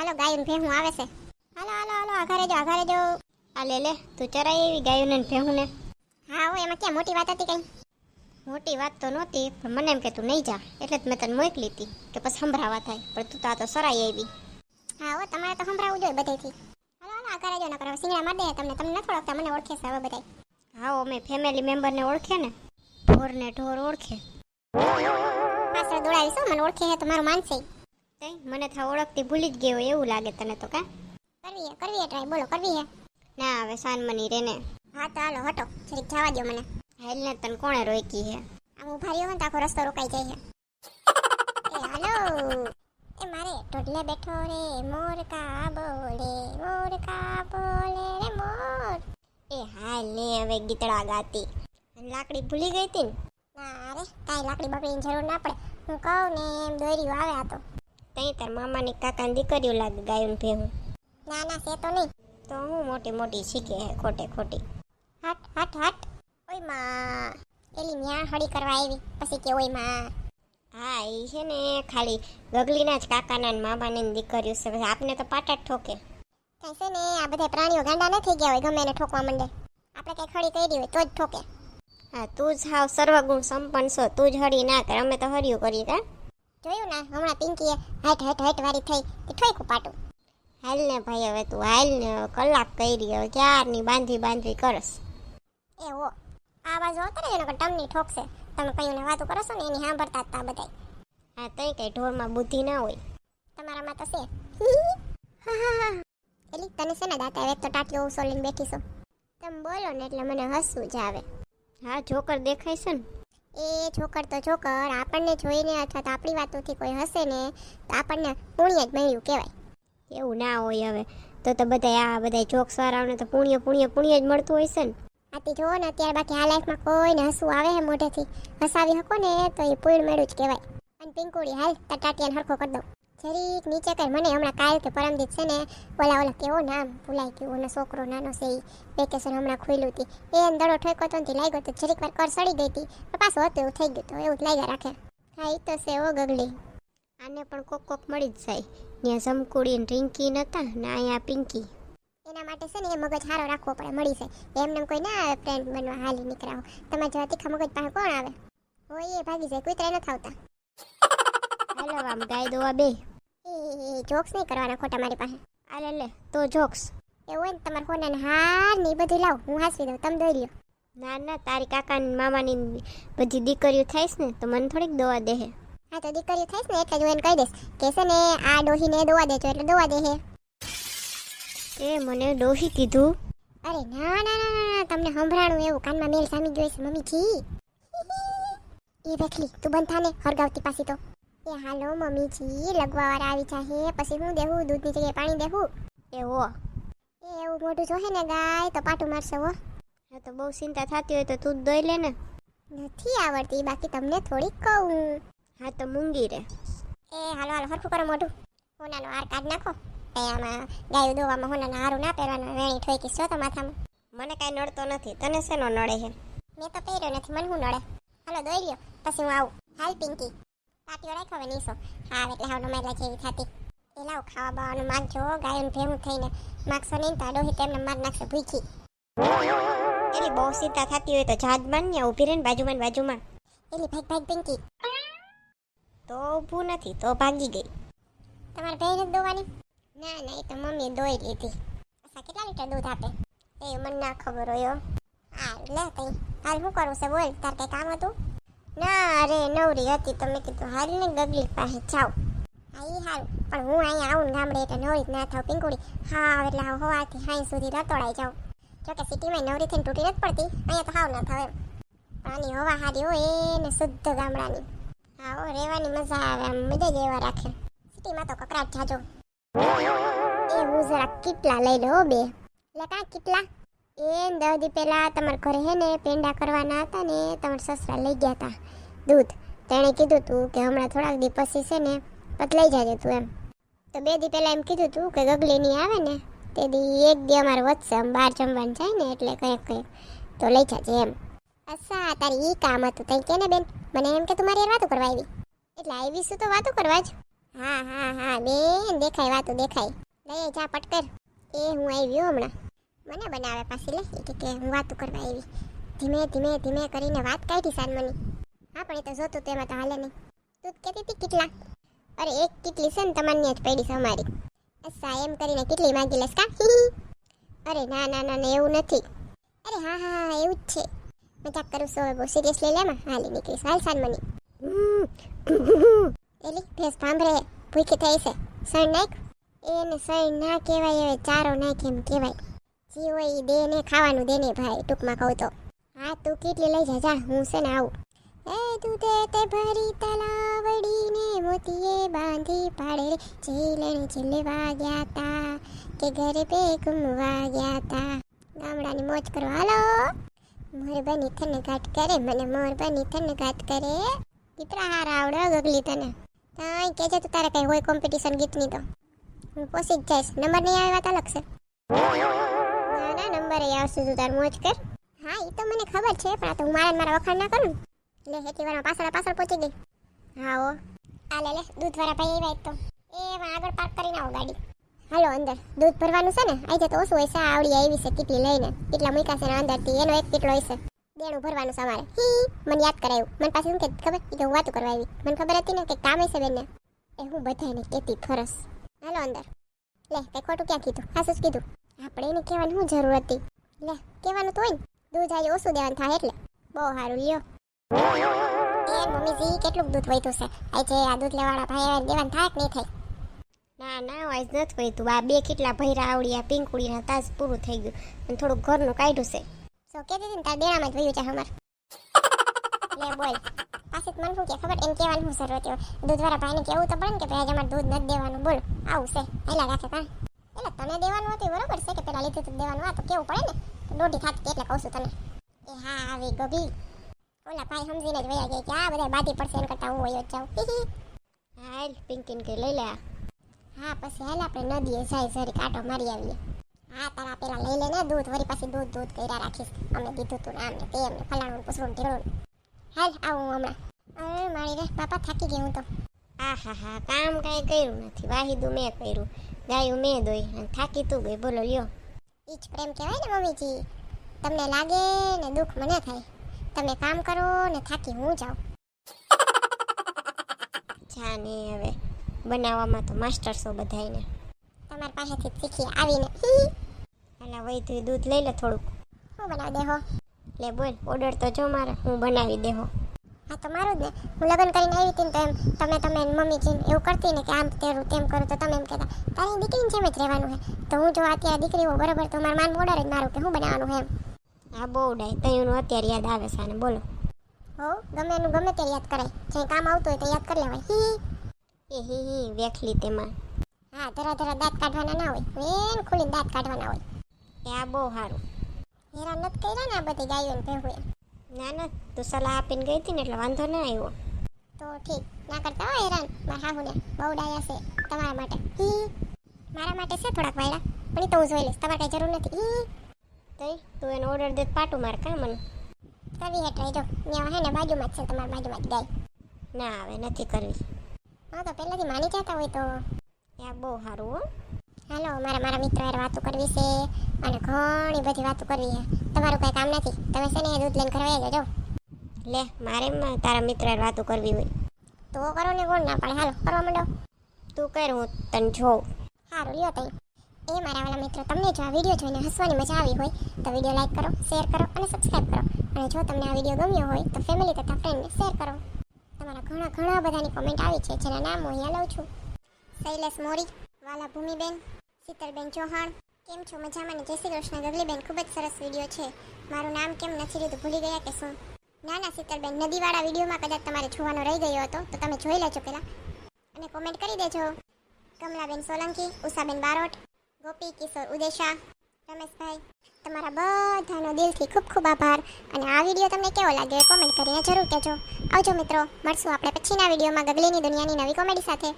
હાલો ગાયું ભેહું આવે છે. હાલો હાલો હાલો આઘારે જો આઘારે જો. આ લે લે, તું ચરાય એવી ગાયું ને ભેહું ને હા હો એમાં ક્યાં મોટી વાત હતી કઈ? મોટી વાત તો નહોતી, પણ મને એમ કે તું નહીં જા, એટલે જ મેં તને મોકલી હતી, કે પછી સંભળાવા થાય, પણ તું તો આ તો સરાઈ આવી. હા હો તમારે તો સંભળાવવું જોઈએ બધેથી હાલો હાલો આઘારે જો, નકર સિંગડા મારી દે તમને તમને નથી ઓળખતા, મને ઓળખે છે હવે બધાય. હા અમે ફેમિલી મેમ્બરને ઓળખે ને ઢોર ને ઢોર ઓળખે. પાછળ દોડાવીશું મને ઓળખે છે તો મારું તઈ મને થા ઓળખતી ભૂલી જ ગયો હોય એવું લાગે તને તો કા? કરવી હે કરવી હે ટ્રાય બોલો કરવી હે? ના હવે સાનમની રે ને. હા તો હાલો હટો જરીક જવા દો મને. હેલ ને તને કોણે રોકી હે? આમ ઊભા રહ્યો હોય ને તો આખો રસ્તો રોકાઈ જાય છે એ હાલો. એ મારે ટોટલે બેઠો રે મોર કા બોલે મોર કા બોલે રે મોર. એ હાલ ને હવે ગીતડા ગાતી. લાકડી ભૂલી ગઈ તી ને? ના રે કાંઈ લાકડી બકડીની જરૂર ના પડે. હું કહું ને એમ દોર્યું આવે આ તો. તઈ તાર મામાની કાકાની દીકરીઓ લાગે ગાયું ભેહું. ના ના છે તો નહીં. તો હું મોટી મોટી શીખે હે ખોટે ખોટી. હટ હટ હટ. ઓયમાં એલી ન્યા હળી કરવા આવી. પછી કે ઓયમાં. હા એ છે ને ખાલી ગગલીના જ કાકાના ને મામાની દીકરીઓ છે. પછી આપને તો પાટા જ ઠોકે. કઈ છે ને આ બધા પ્રાણીઓ ગાંડા ન થઈ ગયા હોય ગમે એને ઠોકવા માંડે. આપણે કઈ ખડી કરી હોય તો જ ઠોકે. હા તું જ હાવ સર્વગુણ સંપન્ન છો. તું જ હળી ના કર. અમે તો હળિયું કરીએ કા? જોયું ને? હમણાં પિંકીએ હાઈટ હાઈટ હાઈટ વાળી થઈ. એ ઠોકું પાટું? હાલ ને ભાઈ હવે તું હાલ ને કલાક કરી હવે ક્યારની બાંધી બાંધી કરસ એ હો આ બાજુ આવતા ને એનો ટમની ઠોકશે. તમે કયું ને વાતો કરો છો ને એની સાંભળતા હતા બધાય. હા તઈ કઈ ઢોરમાં બુદ્ધિ ના હોય. તમારામાં તો છે. એલી તને છે ને દાતા હવે તો ટાટીઓ સોલીને બેઠી છો. તમે બોલો ને એટલે મને હસવું જ આવે. હા જોકર દેખાય છે ને. એ છોકર તો છોકર આપણને જોઈને અથવા તો આપણી વાતોથી કોઈ હશે ને તો આપણને પુણ્ય જ મળ્યું કહેવાય. એવું ના હોય હવે. તો તો બધા આ બધા જોક્સ વાળાઓને તો પુણ્ય પુણ્ય પુણ્ય જ મળતું હોય છે ને. આથી જુઓ ને અત્યારે બાકી આ લાઈફમાં કોઈને હસવું આવે હે મોઢેથી. હસાવી શકો ને તો એ પૂર્ણ મેળું જ કહેવાય. અને પિંકુડી હાલ તાર ટાટિયાને હરખો કરી દઉં. જરીક નીચે કર. મને હમણાં કાલ કે પરમદીત છે ને ઓલા ઓલા કેવો નામ ભૂલાઈ ગયું ઓનો છોકરો નાનો છે ઈ વેકેશન હમણાં ખુલ્યું હતી એ દડો ઠોકો તો નથી લાગ્યો તો જરીક વાર કર સડી ગઈ હતી તો પાછું હતું એવું થઈ ગયું તો એવું જ લાગ્યા રાખે. હા એ તો છે ઓ ગગડી આને પણ કોક કોક મળી જ જાય. ત્યાં જમકુડી ને રિંકી નતા ને અહીંયા પિંકી. એના માટે છે ને એ મગજ સારો રાખવો પડે મળી જાય. એમને કોઈ ના આવે ફ્રેન્ડ બનવા હાલી નીકળાવો. તમારા જેવા તીખા મગજ પાસે કોણ આવે? હોય એ ભાગી જાય કુતરા નથી આવતા હાલો આમ ગાય દોવા બે. એ જોક્સ નહીં કરવાના ખોટા મારી પાસે. અરે લે તો જોક્સ એવું હોય ને તમારા ફોન હાર ને એ બધું લાવ. હું હાસવી દઉં. તમે દોઈ લ્યો. ના ના તારી કાકાની મામાની બધી દીકરીઓ થાઈશ ને તો મને થોડીક દવા દે હા. તો દીકરીઓ થઈશ ને એટલે જ હું એને કહી દઈશ કે છે ને આ ડોહીને દવા દેજો એટલે દવા દે એ મને ડોહી કીધું. અરે ના ના ના ના ના, તમને સંભળાણું એવું. કાનમાં મેલ સામી ગયો છે મમ્મીજી. એ વેખલી તું બંધ થાને હરગાવતી પાછી તો. એ હાલો મમ્મીજી લગવાવાળા આવી જાહે પછી હું દેવું દૂધની જગ્યાએ પાણી દેવું એવો એ એવું મોટું જોહે ને ગાય તો પાટું મારશે હો. હા તો બહુ ચિંતા થતી હોય તો તું દોઈ લે ને. નથી આવડતી બાકી તમને થોડીક કહું. હા તો મૂંગી રે. એ હાલો હાલો હરખું કરો મોઢું. હોનાનો હાર કાઢ નાખો. આમાં ગાયું દોવામાં હોનાનો હારું ના પહેરવાનો વેણી ઠોકી છો તો માથામાં? મને કાંઈ નડતો નથી. તને શેનો નડે છે મેં તો પહેર્યો નથી મને હું નડે? હાલો દોઈ લ્યો. પછી હું આવું. હાલ પિંકી. પાટીઓ રાખો હવે નીસો હા, એટલે હાવ નમાયલા જેવી થતી. એ લાવ, ખાવા બાવાનું માગજો ગાયન ભેગું થઈને માગશો નહીં તો ડોહી તેમને માર નાખશે ભૂખી. એલી બહુ સીતા થતી હોય તો જાત બન ને ઊભી રહીને બાજુમાં બાજુમાં. એલી ભાગ ભાગ, પિંકી. તો ઊભું નથી, તો ભાગી ગઈ. તમારે ભેંસ દોવાની? ના ના, એ તો મમ્મીએ દોઈ લીધી. અચ્છા, કેટલા લીટર દૂધ આપે? એ મને ના ખબર હોય. હા. લે કઈ હાલ શું કરું છે, બોલ, તાર કઈ કામ હતું? ના, અરે, નવરી હતી, તો મેં કીધું હાલ ને ગગલી પાસે જાઉં. હા એ હારું. પણ હું અહીંયા આવું ગામડે એટલે નવરી ના થાવ, પિંકુડી. હા એટલે હાવ હોવાથી હાઈ સુધી રતોડાઈ જાઉં. જોકે સિટીમાં નવરી થઈને તૂટી નથી પડતી, અહીંયા તો હાવ ના થાવ એમ. પણ આની હવા હારી હોય ને શુદ્ધ ગામડાની. હા, હો, રહેવાની મજા આવે આમ, મજા જ એવા રાખે. સિટીમાં તો કકરાટ જાજો. એ હું જરા કેટલા લઈ લો બે. એટલે કાં કેટલા? એ દસ દી પહેલાં તમારા ઘરે હે ને પેંડા કરવાના હતા ને, તમારા સસરા લઈ ગયા હતા દૂધ. તેણે કીધું તું કે હમણાં થોડાક દી પછી છે ને પતલાઈ લઈ જાજે તું એમ. તો બે દી પહેલાં એમ કીધું તું કે ગગલી નહીં આવે ને, તે દી એક દી અમારે વધશે આમ બહાર જમવાનું જાય ને એટલે કંઈક કંઈક તો લઈ જાજે એમ. અચ્છા, તારી એ કામ હતું. તઈ કે ને બેન, મને એમ કે તું મારી વાતો કરવા આવી. એટલે આવી શું તો વાતો કરવા જ? હા હા હા, બેન, દેખાય, વાતો દેખાય. લઈ જા પટકર એ હું આવ્યો હમણાં. મને બનાવે પાછી લે. કે કે હું વાતું કરવા આવી. ધીમે ધીમે ધીમે કરીને વાત કાઢી સાનમની. હા પણ એ તો જોતું તેમાં તો હાલે નહીં. તું કહેતી હતી કેટલા? અરે એક કેટલી છે ને તમારી જ પડી છે અમારી. અચ્છા એમ કરીને કેટલી માગી લેસ કા? અરે ના ના ના ના, એવું નથી. અરે હા હા હા એવું જ છે. મજાક કરું છું હવે બહુ સિરિયસલી લેમાં હાલી નીકળીશ. હાલ સાનમની. એલી ભેંસ ભાંભરે ભૂખી થઈ છે. સણ નાખ એને સણ ના કહેવાય હવે ચારો નાખ એમ કહેવાય. જી હોય દે ને ખાવાનું દે ને ભાઈ, ટૂંકમાં કહું તો. હા, તું કેટલી લઈ જા હું છે ને આવું. એ દૂધે તે ભરી તલાવડીને મોતીએ બાંધી પાડે રે. જીલણ જીલવા ગયા તા, કે ઘરે પે ઘૂમવા ગયા તા. ગામડાની મોજ કરો. હાલો. મોર બની થને ઘાટ કરે, મને મોર બની થને ઘાટ કરે. દીપરા હારા આવડે ગગલી તને. તાઈ છે તો તારે કઈ હોય કોમ્પિટિશન ગીતની તો. હું પોસી જ જઈશ. નંબર નહીં આવ્યા વાત અલગ છે. ના નંબર એ આવશે તું તાર મોજ કર. હા એ તો મને ખબર છે, પણ આ તો મારા મારા વખાણ ના કરું. લે, હેતી વાળા પાછળ પાછળ પહોંચી ગઈ. હા ઓ આ લે લે, દૂધ વાળા ભાઈ આવ્યા તો. એ પણ આગળ પાર્ક કરીને આવો ગાડી. હાલો, અંદર. દૂધ ભરવાનું છે ને આજે તો ઓછું હોય છે. આવડી આવી છે, કેટલી લઈને. કેટલા મૂક્યા છે અંદરથી, એનો એક કેટલો હશે. દેણું ભરવાનું છે અમારે. હી, મને યાદ કરાયું. મને પાસે શું કે, ખબર? કે હું વાતું કરવા આવી. મને ખબર હતી ને કે કામ હશે બેનને. એ હું બધાને કહેતી ફરસ. હાલો, અંદર. લે, કઈ ખોટું ક્યાં કીધું? ખાસું કીધું? આપણે એને કહેવાની શું જરૂર હતી? લે કહેવાનું તો હોય ને દૂધ આજે ઓછું દેવાનું થાય એટલે. બહુ સારું લ્યો. એ મમ્મીજી કેટલું દૂધ વહીતું છે? આજે આ દૂધ લેવાળા ભાઈ આવે દેવાનું થાય કે નહીં થાય? ના ના વાઈસ નથી કોઈ તું આ બે કેટલા ભૈરા આવડ્યા પિંકુડીના તાજ પૂરું થઈ ગયું. અને થોડુંક ઘરનું કાઢ્યું છે. સો કે દીધી ને તાર દેણામાં જ વયું છે અમાર લે બોલ. પાછી મને શું કે ખબર? એમ કહેવાનું શું જરૂર હતી? દૂધવાળા ભાઈને કેવું તો પડે ને કે ભાઈ આજે અમારે દૂધ નથી દેવાનું. બોલો આવું છે. હેલા રાખે કાં? એટલે તને દેવાનું હતું બરોબર છે કે પેલા લીધું તું દેવાનું આ તો કેવું પડે ને? દોઢી ખાતી એટલે કહું છું તને. એ હા આવી ગગી ઓલા ભાઈ સમજીને જ વયા ગયા કે આ બધા બાટી પડશે એમ કરતા હું વયો જાઉં. હાલ પિંકીન કે લઈ લે હા પછી હાલ આપણે નદીએ જાય જરી કાંટો મારી આવીએ. હા તારા પેલા લઈ લે ને દૂધ વળી પાછી દૂધ દૂધ કર્યા રાખીશ. અમે દીધું તું આમ ને તેમ ને ફલાણું પૂછડું ઢીળું હાલ આવું હમણાં. અરે મારી રે બાપા થાકી ગઈ હું તો. આ હા હા કામ કાંઈ કર્યું નથી. વાહિદું મેં કર્યું ગાયું મેં દોઈ અને થાકી તું ગઈ. બોલો લ્યો. એ જ પ્રેમ કહેવાય ને મમ્મીજી. તમને લાગે ને દુઃખ મને થાય. તમે કામ કરો ને થાકી હું જાઉં. જા ને હવે. બનાવવામાં તો માસ્ટર છો બધાયને. તમારી પાસેથી શીખી આવીને. એટલે વૈધું દૂધ લઈ લે થોડુંક. હું બનાવી દેહો. લે બોલ ઓર્ડર તો જો મારે હું બનાવી દેહો. હા તો મારું જ ને. હું લગ્ન કરીને આવી હતી ને તો એમ તમે તમે મમ્મી જેમ એવું કરતી ને કે આમ તેરું તેમ કરું તો તમે એમ કહેતા તારી દીકરીની જેમ જ રહેવાનું છે તો હું જો અત્યારે દીકરી હોઉં બરોબર તો મારા માન મોડર જ મારું કે હું બનાવવાનું એમ. આ બહુ ડાય તયુંનું અત્યારે યાદ આવે છે અને બોલો. હો ગમે એનું ગમે ત્યારે યાદ કરાય. જે કામ આવતું હોય તો યાદ કરી લેવાય. હી એ હી હી વેખલી તેમાં. હા ધરા ધરા દાંત કાઢવાના ના હોય. વેન ખુલી દાંત કાઢવાના હોય. એ આ બહુ સારું. હેરાન નથી કર્યા ને આ બધી ગાયો ને ભેહુએ. ના ના તું સલાહ આપીને ગઈ હતી ને એટલે વાંધો ના આવ્યો. તો ઠીક. ના કરતા હોય હેરાન. મારા હાહુને બહુ ડાયા છે તમારા માટે. હી મારા માટે છે થોડાક વાયડા પણ એ તો હું જોઈ લઈશ. તમારે કઈ જરૂર નથી. હી તઈ તું એને ઓર્ડર દે પાટું માર કા મને? કરવી હેઠ રહેજો ત્યાં હે ને બાજુમાં જ છે તમારા બાજુમાં જ ગાય. ના આવે નથી કરવી. હા તો પહેલાથી માની જતા હોય તો. આ બહુ સારું હો. હાલો મારા મારા મિત્રો યાર વાતો કરવી છે અને ઘણી બધી વાતો કરવી છે. તમારું કાંઈ કામ નથી. તમે છે ને દૂધ લઈને ઘરે જજો લે, મારે તારા મિત્ર યાર વાતો કરવી હોય. તો કરો ને કોણ ના પાડે. હાલો, કરવા માંડો. તું કર, હું તને જોઉં. સારું લ્યો તઈ. એ મારા વાલા મિત્રો, તમને જો આ વીડિયો જોઈને હસવાની મજા આવી હોય, તો વીડિયો લાઈક કરો, શેર કરો અને સબસ્ક્રાઇબ કરો. અને જો તમને આ વીડિયો ગમ્યો હોય, તો ફેમિલી તથા ફ્રેન્ડને શેર કરો. તમારા ઘણા ઘણા બધાની કોમેન્ટ આવી છે, જેના નામ હું અહીંયા લઉં છું. શૈલેષ મોરી વાલા ભૂમિબેન શીતલબેન ચૌહાણ. કેમ છો? મજામાં ને? જય શ્રી કૃષ્ણ. ગગલીબેન, ખૂબ જ સરસ વીડિયો છે. મારું નામ કેમ નથી લીધું ભૂલી ગયા કે શું? ના ના, શીતલબેન, નદીવાળા વિડીયોમાં કદાચ તમારે જોવાનો રહી ગયો હતો, તો તમે જોઈ લેજો પહેલાં. અને કોમેન્ટ કરી દેજો. કમલાબેન સોલંકી, ઉષાબેન બારોટ, ગોપી, કિશોર ઉદેશા, રમેશભાઈ. તમારા બધાનો દિલથી ખૂબ ખૂબ આભાર. અને આ વીડિયો તમને કેવો લાગ્યો કોમેન્ટ કરીને જરૂર કહેજો. આવજો મિત્રો, મળશું આપણે પછીના વિડીયોમાં ગગલીની દુનિયાની નવી કોમેડી સાથે.